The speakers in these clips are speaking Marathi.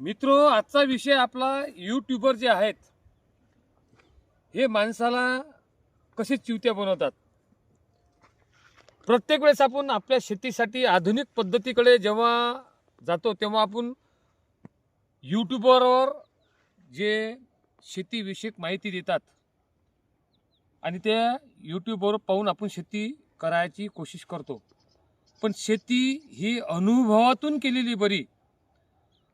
मित्रो आजचा विषय आपला यूट्यूबर जे आहेत हे माणसाला कसे चिवत्या बनवतात? प्रत्येक वेळेस आपण आपल्या शेतीसाठी आधुनिक पद्धतीकडे जेव्हा जातो तेव्हा आपण यूट्यूबरवर जे शेतीविषयक माहिती देतात आणि त्या यूट्यूबवर पाहून आपण शेती करायची कोशिश करतो. पण शेती ही अनुभवातून केलेली बरी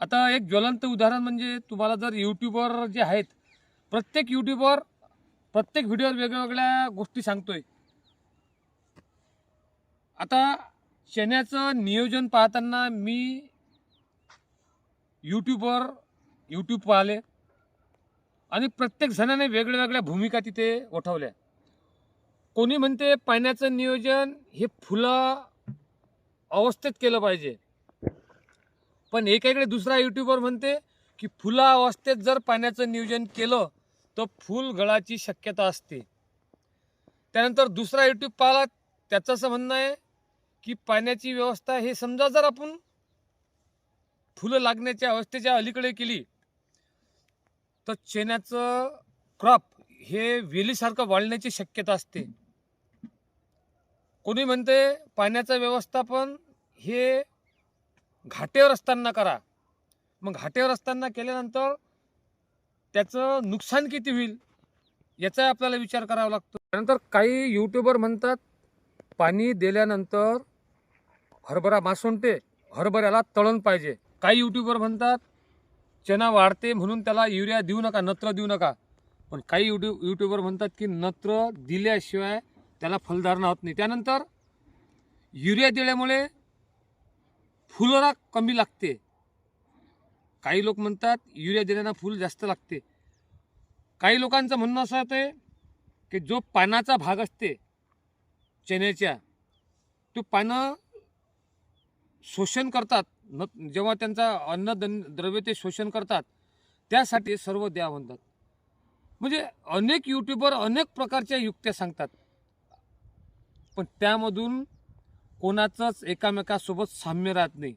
आता एक ज्वलंत उदाहरण म्हणजे तुम्हाला जर यूट्यूबवर जे आहेत प्रत्येक यूट्यूबवर प्रत्येक व्हिडिओवर वेगवेगळ्या गोष्टी सांगतोय. आता चण्याचं नियोजन पाहताना मी यूट्यूबवर यूट्यूब पाहिले आणि प्रत्येक जणाने वेगळ्या वेगळ्या भूमिका तिथे उठवल्या कोणी म्हणते पाण्याचं नियोजन हे फुलं अवस्थेत केलं पाहिजे. पण एकाकडे दुसरा युट्यूबर म्हणते की फुला अवस्थेत जर पाण्याचं नियोजन केलं तर फुल गळाची शक्यता असते. त्यानंतर दुसरा युट्यूब पाहिला त्याचं असं म्हणणं आहे की पाण्याची व्यवस्था हे समजा जर आपण फुलं लागण्याच्या अवस्थेच्या अलीकडे केली तर चेन्याचं क्रॉप हे वेलीसारखं वाढण्याची शक्यता असते. कोणी म्हणते पाण्याचं व्यवस्थापन हे घाटेवर असताना करा. मग घाटेवर असताना केल्यानंतर त्याचं नुकसान किती होईल याचा आपल्याला विचार करावा लागतो. त्यानंतर काही यूट्यूबर म्हणतात पाणी दिल्यानंतर हरभरा मासोंटे हरभऱ्याला तळण पाहिजे. काही यूट्यूबर म्हणतात चना वाढते म्हणून त्याला युरिया देऊ नका नत्र देऊ नका. पण काही यूट्यूब यूट्यूबर म्हणतात की नत्र दिल्याशिवाय त्याला फलधारणा होत नाही. त्यानंतर युरिया दिल्यामुळे फुलोरा कमी लागते. काही लोक म्हणतात युरिया देण्यानं फुल जास्त लागते. काही लोकांचं म्हणणं असं होतं की जो पानाचा भाग असते चण्याच्या तो पानं शोषण करतात. न जेव्हा त्यांचा अन्न दन द्रव्य ते शोषण करतात त्यासाठी सर्व द्या म्हणतात. म्हणजे अनेक यूट्यूबर अनेक प्रकारच्या युक्त्या सांगतात. पण त्यामधून कोणाचंच एकामेकासोबत साम्य राहत नाही.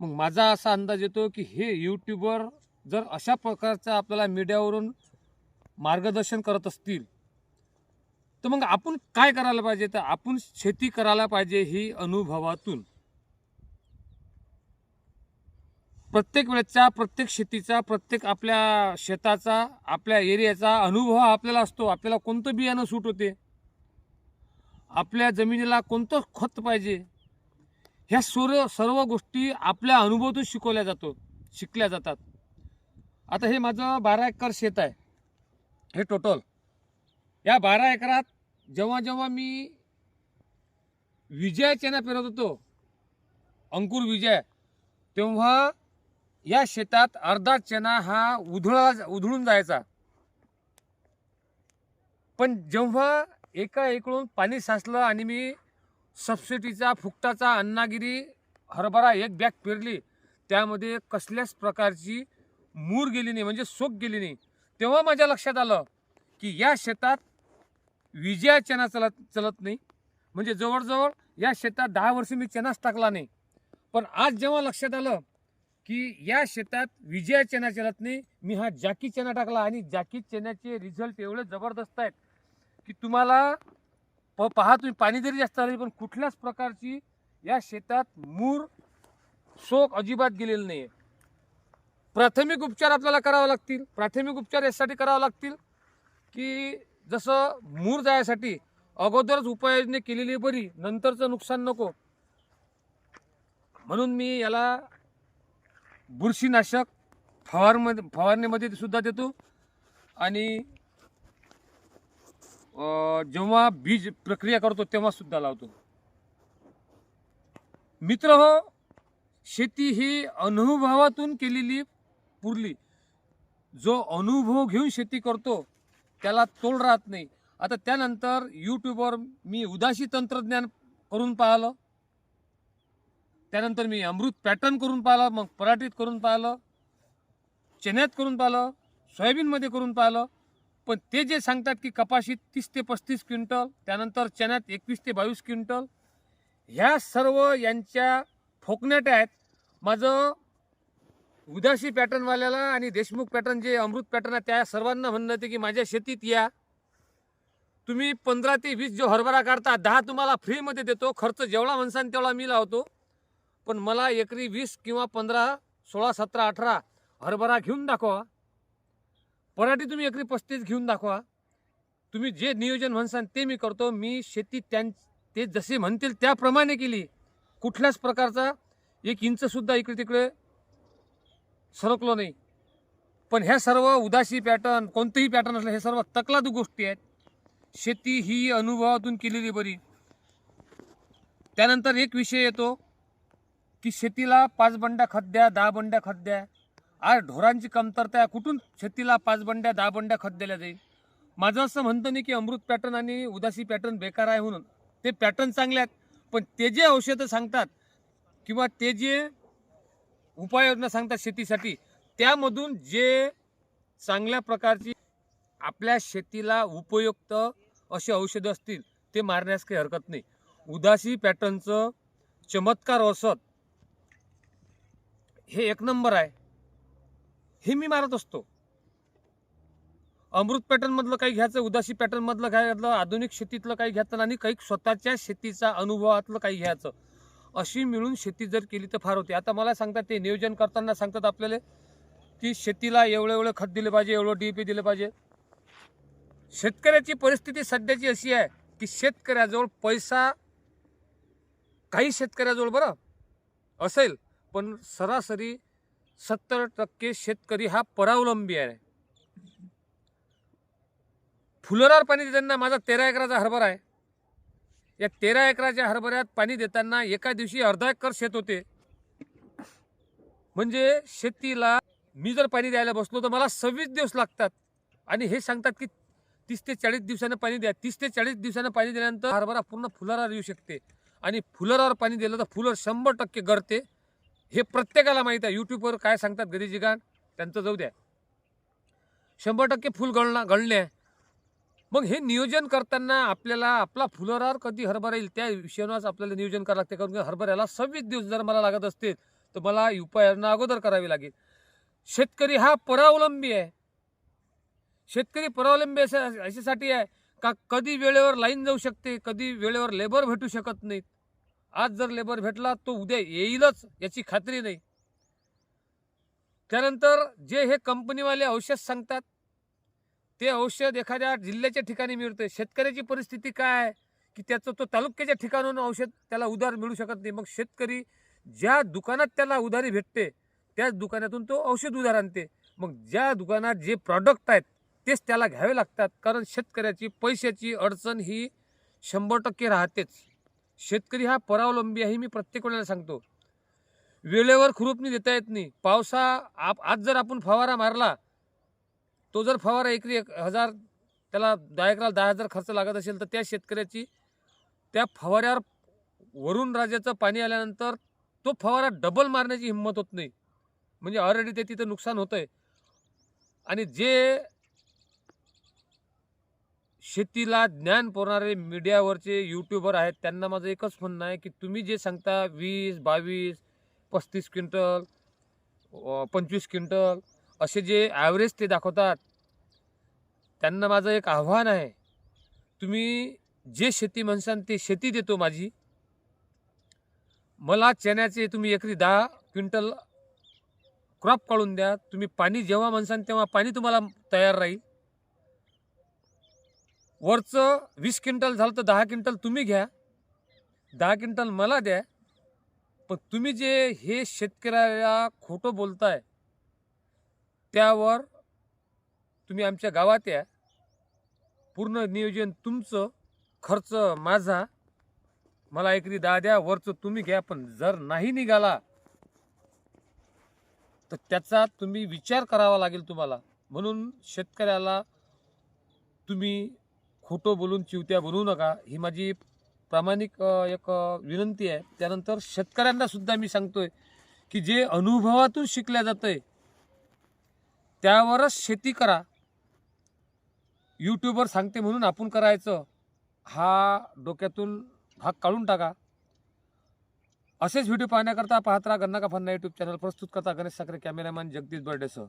मग माझा असा अंदाज येतो की हे यूट्यूबर जर अशा प्रकारचं आपल्याला मीडियावरून मार्गदर्शन करत असतील तर मग आपण काय करायला पाहिजे? तर आपण शेती करायला पाहिजे ही अनुभवातून. प्रत्येक वेळेचा प्रत्येक शेतीचा प्रत्येक आपल्या शेताचा आपल्या एरियाचा अनुभव हा आपल्याला असतो. आपल्याला कोणतं बियाणं सूट होते? आपल्या जमिनीला कोणतं खत पाहिजे? ह्या सर्व सर्व गोष्टी आपल्या अनुभवातून शिकवल्या जातो शिकल्या जातात. आता हे माझं बारा एकर शेत आहे. हे टोटल या बारा एकरात जेव्हा जेव्हा मी विजय चेना पेरत होतो अंकुर विजय तेव्हा या शेतात अर्धा चेना हा उधळा उधळून जायचा. पण जेव्हा एका इकडून पाणी साचलं आणि मी सबसिडीचा फुकटाचा अन्नागिरी हरभरा एक बॅग पेरली. त्यामध्ये कसल्याच प्रकारची मूर गेली नाही म्हणजे सोक गेली नाही. तेव्हा माझ्या लक्षात आलं की या शेतात विजया चना चलत चलत नाही. म्हणजे जवळजवळ या शेतात दहा वर्ष मी चनाच टाकला नाही. पण आज जेव्हा लक्षात आलं की या शेतात विजया चना चलत नाही मी हा जाकी चना टाकला आणि जाकी चण्याचे रिझल्ट एवढे जबरदस्त आहेत. की तुम्हाला प पहा तुम्ही पाणी जरी जास्त आले पण कुठल्याच प्रकारची या शेतात मूर शोक अजिबात गेलेलं नाही आहे प्राथमिक उपचार आपल्याला करावे लागतील. प्राथमिक उपचार यासाठी करावे लागतील की जसं मूर जायसाठी अगोदरच उपाययोजना केलेली बरी नंतरचं नुकसान नको. म्हणून मी याला बुरशीनाशक फवारमध्ये फवारणीमध्ये सुद्धा देतो. आणि जेव्हा बीज प्रक्रिया करतो तेव्हा सुद्धा लावतो. मित्र हो शेती ही अनुभवातून केलेली पुरली. जो अनुभव घेऊन शेती करतो त्याला तोल राहत नाही. आता त्यानंतर यूट्यूबवर मी उदासी तंत्रज्ञान करून पाहिलं. त्यानंतर मी अमृत पॅटर्न करून पाहिलं मग पराठीत करून पाहिलं चण्यात करून पाहिलं सोयाबीनमध्ये करून पाहिलं. पण ते जे सांगतात की कपाशीत तीस ते पस्तीस क्विंटल त्यानंतर चण्यात एकवीस ते बावीस क्विंटल ह्या सर्व यांच्या फोकनेट आहेत. माझं उदासी पॅटर्नवाल्याला आणि देशमुख पॅटर्न जे अमृत पॅटर्न आहे त्या सर्वांना म्हणणं होते की माझ्या शेतीत या. तुम्ही पंधरा ते वीस जो हरभरा काढता दहा तुम्हाला फ्रीमध्ये देतो खर्च जेवढा म्हणसान तेवढा मी लावतो. पण मला एकरी वीस किंवा पंधरा सोळा सतरा अठरा हरभरा घेऊन दाखवा. पराठी तुम्ही एकरी पस्तीस घेऊन दाखवा. तुम्ही जे नियोजन म्हणसान ते मी करतो. मी शेती त्यां ते जसे म्हणतील त्याप्रमाणे केली. कुठल्याच प्रकारचा एक इंचसुद्धा इकडे तिकडे सरकलो नाही. पण ह्या सर्व उदासी पॅटर्न कोणतंही पॅटर्न असलं हे सर्व तकलादू गोष्टी आहेत. शेती ही अनुभवातून केलेली बरी. त्यानंतर एक विषय येतो की शेतीला पाच बंड्या खत द्या दहा बंड्या खत द्या. आज ढोरांची कमतरता आहे. कुठून शेतीला पाच बंड्या दहा बंड्या खत दिल्या जाईल? माझं असं म्हणतं नाही की अमृत पॅटर्न आणि उदासी पॅटर्न बेकार आहे म्हणून. ते पॅटर्न चांगले आहेत पण ते जे औषधं सांगतात किंवा ते जे उपाययोजना सांगतात शेतीसाठी त्यामधून जे चांगल्या प्रकारची आपल्या शेतीला उपयुक्त असे औषधं असतील ते मारण्यास काही हरकत नाही. उदासी पॅटर्नचं चमत्कार औषध हे एक नंबर आहे. हे मी मारत असतो. अमृत पॅटर्नमधलं काही घ्यायचं उदासी पॅटर्नमधलं काय घ्यायचं आधुनिक शेतीतलं काही घ्यायचं आणि काही स्वतःच्या शेतीचा अनुभवातलं काही घ्यायचं. अशी मिळून शेती जर केली तर फार होते. आता मला सांगतात ते नियोजन करताना सांगतात आपल्याला की शेतीला एवढं एवढं खत दिलं पाहिजे एवढं डी पी दिलं पाहिजे. शेतकऱ्याची परिस्थिती सध्याची अशी आहे की शेतकऱ्याजवळ पैसा काही शेतकऱ्याजवळ बरं असेल पण सरासरी सत्तर टक्के शेतकरी हा परावलंबी आहे. फुलोरावर पाणी देताना माझा तेरा एकराचा हरभरा आहे. या तेरा एकराच्या हरभऱ्यात पाणी देताना एका दिवशी अर्धा एकर शेत होते. म्हणजे शेतीला मी जर पाणी द्यायला बसलो तर मला सव्वीस दिवस लागतात. आणि हे सांगतात की तीस ते चाळीस दिवसानं पाणी द्या. तीस ते चाळीस दिवसानं पाणी दिल्यानंतर हरभरा पूर्ण फुलारावर येऊ शकते. आणि फुलरावर पाणी दिलं तर फुलं शंभर टक्के गळते. हे प्रत्येकाला माहीत आहे. यूट्यूबवर काय सांगतात गरीजी गान? त्यांचं जाऊ द्या. शंभर टक्के फुल गळणं गळणे. आहे मग हे नियोजन करताना आपल्याला आपला फुलरावर कधी हरभरा येईल त्या विषयावरच आपल्याला नियोजन करावं लागते. कारण हरभऱ्याला सव्वीस दिवस जर मला लागत असतील तर मला उपाययोजना अगोदर करावी लागेल. शेतकरी हा परावलंबी आहे. शेतकरी परावलंबी अशा अशासाठी आहे का कधी वेळेवर लाईन जाऊ शकते कधी वेळेवर लेबर भेटू शकत नाहीत. आज जर लेबर भेटला तो उद्या येईलच याची खात्री नाही. त्यानंतर जे हे कंपनीवाले औषध सांगतात ते औषध एखाद्या जिल्ह्याच्या ठिकाणी मिळते शेतकऱ्याची परिस्थिती काय आहे? की त्याचं तो तालुक्याच्या ठिकाणून औषध त्याला उधार मिळू शकत नाही. मग शेतकरी ज्या दुकानात त्याला उधारी भेटते त्याच दुकानातून तो औषध उधार आणते. मग ज्या दुकानात जे प्रॉडक्ट आहेत तेच त्याला घ्यावे लागतात. कारण शेतकऱ्याची पैशाची अडचण ही शंभर टक्के राहतेच. शेतकरी हा परावलंबी आहे मी प्रत्येक वेळेला सांगतो. वेळेवर खुरपणी देता येत नाही. पावसा आप आज जर आपण फवारा मारला तो जर फवारा एकरी एक हजार त्याला दहा एकराला दहा हजार खर्च लागत असेल तर त्या शेतकऱ्याची त्या फवाऱ्यावर वरून राजाचं पाणी आल्यानंतर तो फवारा डबल मारण्याची हिंमत होत नाही. म्हणजे ऑलरेडी ते तिथं नुकसान होतं आहे आणि जे शेतीला ज्ञान पुरणारे मीडियावरचे यूट्यूबर आहेत. त्यांना माझं एकच म्हणणं आहे की तुम्ही जे सांगता वीस बावीस पस्तीस क्विंटल पंचवीस क्विंटल असे जे ॲव्हरेज ते दाखवतात त्यांना माझं एक आव्हान आहे. तुम्ही जे शेती म्हणसान ते शेती देतो माझी. मला चण्याचे तुम्ही एकरी दहा क्विंटल क्रॉप काढून द्या. तुम्ही पाणी जेव्हा म्हणसान तेव्हा पाणी तुम्हाला तयार राहील. वरचं वीस क्विंटल झालं तर दहा क्विंटल तुम्ही घ्या. दहा क्विंटल मला द्या. पण तुम्ही जे हे शेतकऱ्याला खोटं बोलताय त्यावर तुम्ही आमच्या गावात या. पूर्ण नियोजन तुमचं खर्च माझा. मला एकरी दहा द्या वरचं तुम्ही घ्या पण जर नाही निघाला तर त्याचा तुम्ही विचार करावा लागेल तुम्हाला. म्हणून शेतकऱ्याला तुम्ही खोटं बोलून चिवत्या बनवू नका. ही माझी प्रामाणिक एक विनंती आहे. त्यानंतर शेतकऱ्यांना सुद्धा मी सांगतोय की जे अनुभवातून शिकल्या जातंय त्यावरच शेती करा. यूट्यूबवर सांगते म्हणून आपण करायचं हा डोक्यातून भाग काढून टाका. असेच व्हिडिओ पाहण्याकरता पाहत राहा गन्ना का फन्ना यूट्यूब चॅनल प्रस्तुत करता गणेश साखरे कॅमेरामॅन जगदीश बर्डेसह.